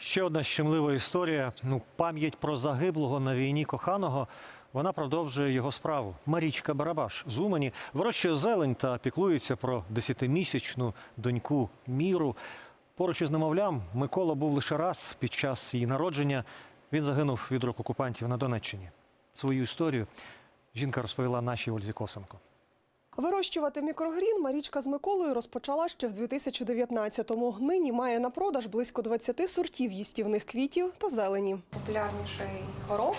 Ще одна щемлива історія. Ну, пам'ять про загиблого на війні коханого. Вона продовжує його справу. Марічка Барабаш з Умані вирощує зелень та піклується про десятимісячну доньку Міру. Поруч із немовлям Микола був лише раз під час її народження. Він загинув від рук окупантів на Донеччині. Свою історію жінка розповіла нашій Ользі Косенко. Вирощувати мікрогрін Марічка з Миколою розпочала ще в 2019-му. Нині має на продаж близько 20 сортів їстівних квітів та зелені. популярніший горох.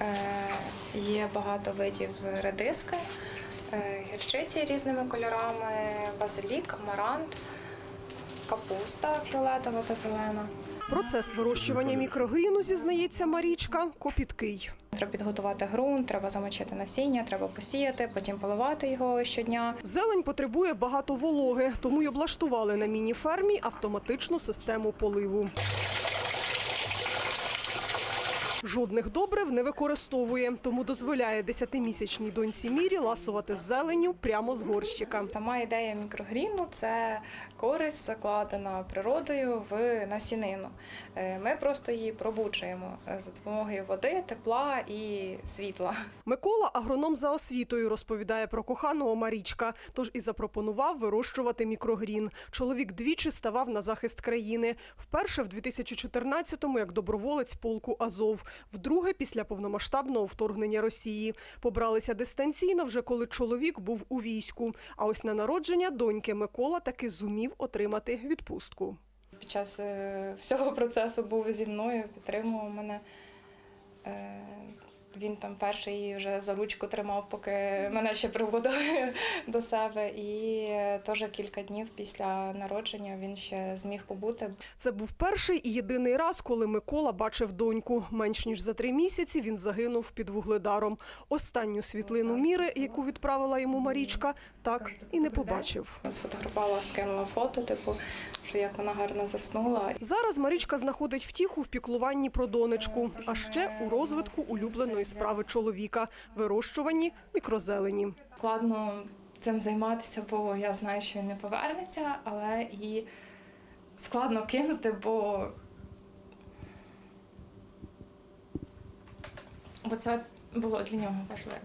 Е, Є багато видів редиски, е, гірчиці різними кольорами, базилік, амарант, капуста фіолетова та зелена. Процес вирощування мікрогріну, зізнається Марічка, копіткий. Треба підготувати ґрунт, треба замочити насіння, треба посіяти, потім поливати його щодня. Зелень потребує багато вологи, тому й облаштували на міні-фермі автоматичну систему поливу. Жодних добрив не використовує, тому дозволяє 10-місячній доньці Мірі ласувати зеленню прямо з горщика. Сама ідея мікрогріну це користь, закладена природою в насінину. Е, Ми просто її пробуджуємо е, за допомогою води, тепла і світла. Микола агроном за освітою розповідає про коханого Марічка, тож і запропонував вирощувати мікрогрін. Чоловік двічі ставав на захист країни. Вперше в 2014-му як доброволець полку Азов, вдруге після повномасштабного вторгнення Росії. Побралися дистанційно вже коли чоловік був у війську. А ось на народження доньки Микола таки зумів отримати відпустку. Під час е, всього процесу був зі мною, підтримував мене. Він там перший її вже за ручку тримав, поки мене ще приводили до себе. І е, теж кілька днів після народження він ще зміг побути. Це був перший і єдиний раз, коли Микола бачив доньку. Менш ніж за три місяці він загинув під вугледаром. Останню світлину міри, яку відправила йому Марічка, так і не побачив. Сфотографувала, скинула фото, типу, що як вона гарно заснула. Зараз Марічка знаходить втіху в піклуванні про донечку, а ще у розвитку улюбленої справи чоловіка вирощуванні мікрозелені. Складно цим займатися, бо я знаю, що він не повернеться, але і складно кинути, бо, бо це було для нього важливо.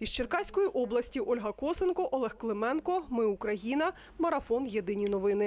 Із Черкаської області Ольга Косенко, Олег Клименко. Ми Україна. Марафон. Єдині новини.